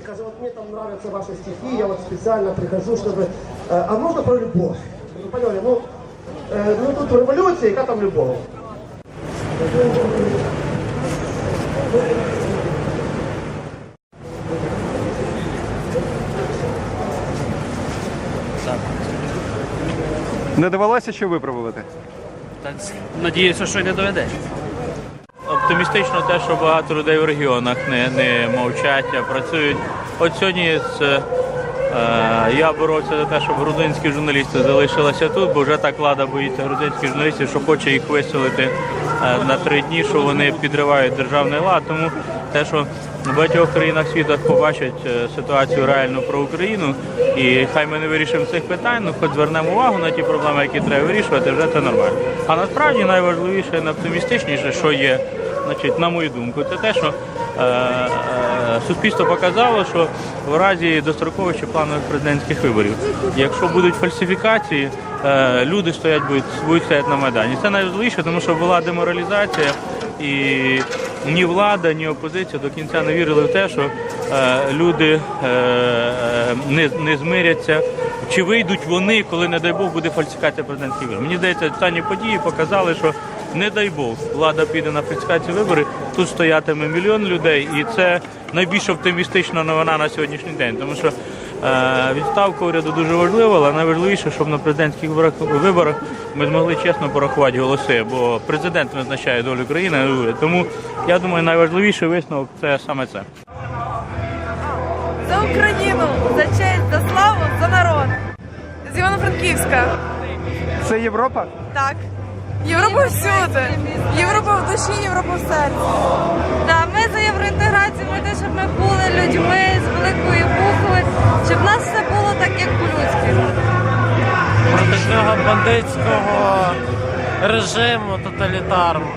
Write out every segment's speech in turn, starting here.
И каже, вот мне там нравятся ваши стихи, я вот специально прихожу, чтобы... э, а можно про любовь? Ну, поняли, ну, э, ну тут революция, яка там любов? Не довелося ще виправити? Так, надіюся, що й не доведеться. Оптимістично те, що багато людей в регіонах не, не мовчать, а працюють. От сьогодні з, е, я боровся за те, щоб грузинські журналісти залишилися тут, бо вже так влада боїться грузинських журналістів, що хоче їх виселити е, на три дні, що вони підривають державний лад. Тому те, що в багатьох країнах світу побачать е, ситуацію реальну про Україну, і хай ми не вирішимо цих питань, ну хоч звернемо увагу на ті проблеми, які треба вирішувати, вже це нормально. А насправді найважливіше, найоптимістичніше, що є, значить, на мою думку, це те, що е, е, суспільство показало, що в разі дострокових чи планових президентських виборів, якщо будуть фальсифікації, е, люди стоять будуть, будуть стояти на майдані. Це найважливіше, тому що була деморалізація. І ні влада, ні опозиція до кінця не вірили в те, що е, люди е, не, не змиряться. Чи вийдуть вони, коли, не дай Бог, буде фальсифікація президентських виборів? Мені здається, останні події показали, що не дай Бог, влада піде на фальсифікацію виборів, тут стоятиме мільйон людей, і це найбільш оптимістична новина на сьогоднішній день, тому що е, відставка уряду дуже важлива, але найважливіше, щоб на президентських виборах, виборах ми змогли чесно порахувати голоси, бо президент визначає долю країни, уряд. Тому я думаю, найважливіший висновок це саме це. За Україну, за честь, за славу, за народ. З Івано-Франківська. Це Європа? Так. Європа всюди. Європа в душі, Європа в серці. Да, ми за євроінтеграцію, ми те, щоб ми були людьми з великої букви, щоб в нас все було так, як по-людськи. проти цього бандитського режиму тоталітарного.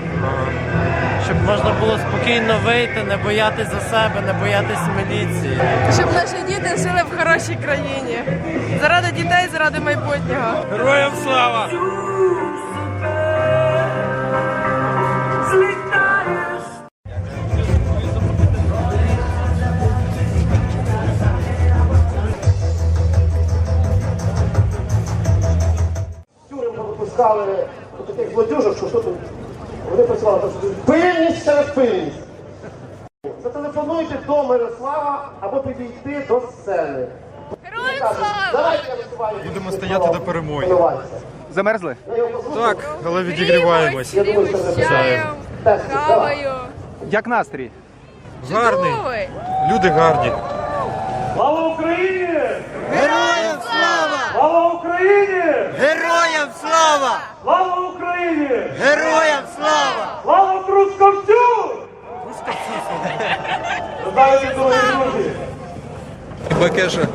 Щоб можна було спокійно вийти, не боятись за себе, не боятись міліції. Щоб наші діти жили в хорошій країні. Заради дітей, заради майбутнього. Героям слава! Тюрем повипускали таких злодюжок, що що тут вони працювали там, що пильність через пильність. Зателефонуйте до Мирослава або підійти до сцени. Героям. Будемо стояти до перемоги. Замерзли? Так, але відігріваємось. Чаєм, кавою. Як настрій? Гарний. Люди гарні. Слава Україні! Героям слава! Слава Україні! Героям слава! Слава Україні! Героям слава! Слава Трускавцю! Знаєте, Бакеша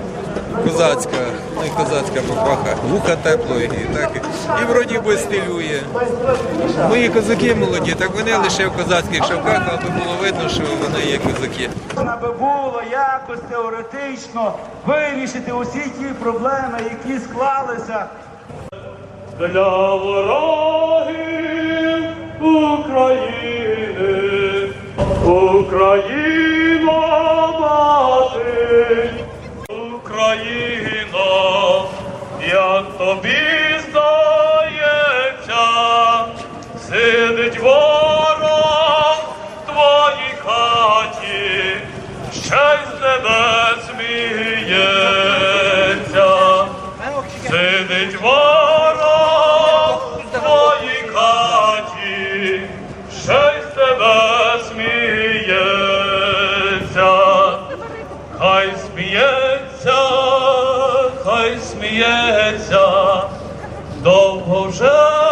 козацька, ну і козацька папаха, вуха тепло, і так і, вроді би стилює. Мої козаки молоді, так вони лише в козацьких шапках, аби було видно, що вони є козаки. аби було якось теоретично вирішити усі ті проблеми, які склалися. Для ворогів України, Україна мати, Україна, як тобі здається, сидить ворог в твоїй хаті, ще й з тебе сміється. Сидить ворог сміється, довго вже